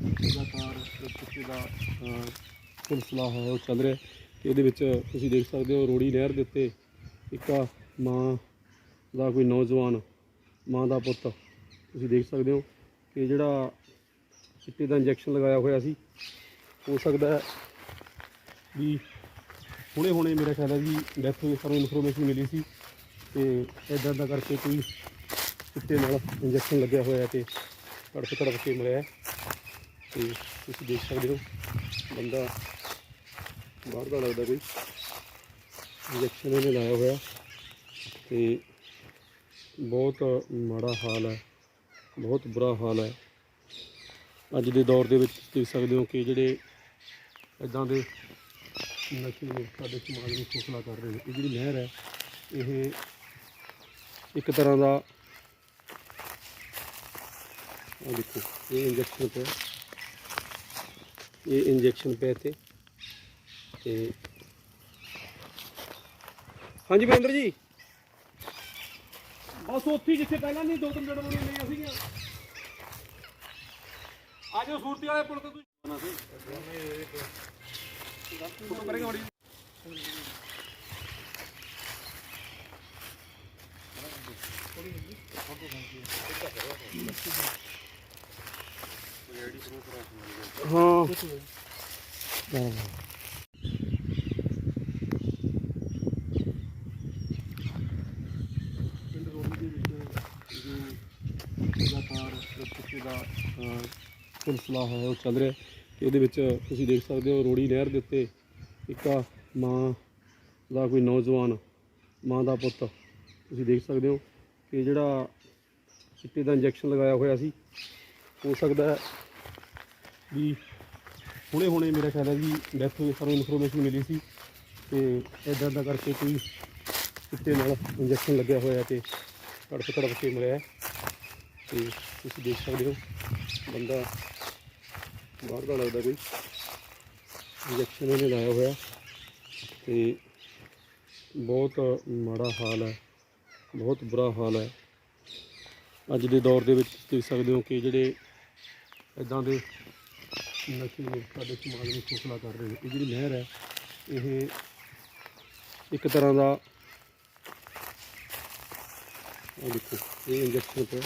ਲਗਾਤਾਰ ਇੱਕ ਚਿੱਟੇ ਦਾ ਸਿਲਸਿਲਾ ਹੈ ਉਹ ਚੱਲ ਰਿਹਾ। ਹੈ ਤੇ ਇਹਦੇ ਵਿੱਚ ਤੁਸੀਂ ਦੇਖ ਸਕਦੇ ਹੋ ਰੋੜੀ ਨਹਿਰ ਦੇ ਉੱਤੇ ਇੱਕ ਮਾਂ ਦਾ ਕੋਈ ਨੌਜਵਾਨ, ਮਾਂ ਦਾ ਪੁੱਤ, ਤੁਸੀਂ ਦੇਖ ਸਕਦੇ ਹੋ ਕਿ ਜਿਹੜਾ ਚਿੱਟੇ ਦਾ ਇੰਜੈਕਸ਼ਨ ਲਗਾਇਆ ਹੋਇਆ ਸੀ, ਹੋ ਸਕਦਾ ਵੀ ਹੁਣੇ ਹੁਣੇ ਮੇਰਾ ਖਿਆਲ ਹੈ ਵੀ ਡੈਥ ਹੋਈ ਸਾਨੂੰ ਇਨਫੋਰਮੇਸ਼ਨ ਮਿਲੀ ਸੀ ਤੇ ਇਦਾਂ ਦਾ ਕਰਕੇ ਕੋਈ ਚਿੱਟੇ ਨਾਲ ਇੰਜੈਕਸ਼ਨ ਲੱਗਿਆ ਹੋਇਆ ਤੇ ਤੜਪ ਤੜਪ ਕੇ ਮਿਲਿਆ ਤੇ ਤੁਸੀਂ ਦੇਖ ਸਕਦੇ ਹੋ, ਬੰਦਾ ਬਾਹਰ ਦਾ ਲੱਗਦਾ ਕੋਈ। ਇੰਜੈਕਸ਼ਨ ਇਹਨੇ ਲਾਇਆ ਹੋਇਆ ਤੇ ਬਹੁਤ ਮਾੜਾ ਹਾਲ ਹੈ, ਬਹੁਤ ਬੁਰਾ ਹਾਲ ਹੈ। ਅੱਜ ਦੇ ਦੌਰ ਦੇ ਵਿੱਚ ਤੁਸੀਂ ਦੇਖ ਸਕਦੇ ਹੋ ਕਿ ਜਿਹੜੇ ਇਦਾਂ ਦੇ ਨਸ਼ੇ ਨੇ ਸਾਡੇ ਸਮਾਜ ਨੂੰ ਖੋਖਲਾ ਕਰ ਰਹੇ ਨੇ। ਇਹ ਜਿਹੜੀ ਲਹਿਰ ਹੈ, ਇਹ ਇੱਕ ਤਰ੍ਹਾਂ ਦਾ ਆ ਦੇਖੋ, ਇਹ ਇੰਜੈਕਸ਼ਨ ਪਿਆ ਇਹ ਇੰਜੈਕਸ਼ਨ ਪਏ ਤੇ ਤੇ ਹਾਂਜੀ ਮਹਿੰਦਰ ਜੀ। ਬਸ ਉੱਥੇ ਜਿੱਥੇ ਪਹਿਲਾਂ ਨਹੀਂ, ਦੋ ਤਿੰਨ ਜੜਵੀਆਂ ਲਈਆਂ ਸੀਗੀਆਂ। ਆ ਜਾਓ, ਸੂਰਤੀ ਵਾਲੇ ਪੁਲ ਤੋਂ ਤੁਸੀਂ। ਫੋਟੋ ਕਰੇਗਾ ਮੜੀ ਹਾਂ ਪਿੰਡ ਰੋੜੀ ਦੇ ਵਿੱਚ ਜੋ ਲਗਾਤਾਰ ਇੱਕ ਦਾ ਅਹ, ਸਿਲਸਿਲਾ ਹੈ ਉਹ ਚੱਲ ਰਿਹਾ ਹੈ ਇਹਦੇ ਵਿੱਚ ਤੁਸੀਂ ਦੇਖ ਸਕਦੇ ਹੋ ਰੋੜੀ ਨਹਿਰ ਦੇ ਉੱਤੇ ਇੱਕ ਮਾਂ ਦਾ ਕੋਈ ਨੌਜਵਾਨ ਮਾਂ ਦਾ ਪੁੱਤ। ਤੁਸੀਂ ਦੇਖ ਸਕਦੇ ਹੋ ਕਿ ਜਿਹੜਾ ਚਿੱਟੇ ਦਾ ਇੰਜੈਕਸ਼ਨ ਲਗਾਇਆ ਹੋਇਆ ਸੀ ਹੋ ਸਕਦਾ ਹੈ ਵੀ ਹੁਣੇ ਹੁਣੇ ਮੇਰਾ ਖਿਆਲ ਹੈ ਵੀ ਡੈਥ ਹੋਈ ਸਾਨੂੰ ਇਨਫੋਰਮੇਸ਼ਨ ਮਿਲੀ ਸੀ ਤੇ ਇਦਾਂ ਦਾ ਕਰਕੇ ਕੋਈ ਚਿੱਟੇ ਨਾਲ ਇੰਜੈਕਸ਼ਨ ਲੱਗਿਆ ਹੋਇਆ ਤੇ ਤੜਪ ਤੜਪ ਕੇ ਮਰਿਆ ਹੈ। ਤੇ ਤੁਸੀਂ ਦੇਖ ਸਕਦੇ ਹੋ, ਬੰਦਾ ਬਾਹਰ ਦਾ ਲੱਗਦਾ ਕੋਈ। ਇੰਜੈਕਸ਼ਨ ਇਹਨੇ ਲਾਇਆ ਹੋਇਆ। ਤੇ ਬਹੁਤ ਮਾੜਾ ਹਾਲ ਹੈ, ਬਹੁਤ ਬੁਰਾ ਹਾਲ ਹੈ। ਅੱਜ ਦੇ ਦੌਰ ਦੇ ਵਿੱਚ ਤੁਸੀਂ ਦੇਖ ਸਕਦੇ ਹੋ ਕਿ ਜਿਹੜੇ ਇਦਾਂ ਦੇ ਨਸ਼ੇ ਨੇ ਸਾਡੇ ਸਮਾਜ ਨੂੰ ਖੋਖਲਾ ਕਰ ਰਹੇ ਨੇ। ਇਹ ਜਿਹੜੀ ਨਹਿਰ ਹੈ, ਇਹ ਇੱਕ ਤਰ੍ਹਾਂ ਦਾ ਆ ਦੇਖੋ, ਇਹ ਇੰਜੈਕਸ਼ਨ ਪਿਆ।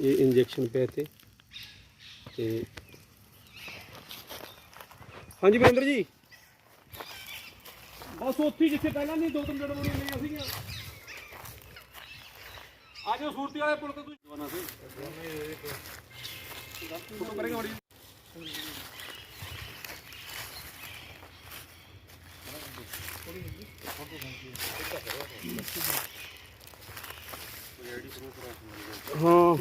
ਇਹ ਇੰਜੈਕਸ਼ਨ ਪਿਆ ਤੇ ਤੇ ਹਾਂਜੀ ਮਹਿੰਦਰ ਜੀ। ਬਸ ਉੱਥੇ ਜਿੱਥੇ ਪਹਿਲਾਂ ਨਹੀਂ, ਦੋ ਤਿੰਨ ਜੜਵੀਆਂ ਲਈਆਂ ਸੀਗੀਆਂ ਆ ਸੂਰਤੀ ਵਾਲੇ ਪੁਲ ਤੋਂ ਤੁਸੀਂ। ਜਵਾਨਾ ਸੀ ਫੋਟੋ ਕਰੇਗਾ ਮੜੀ ਹਾਂ।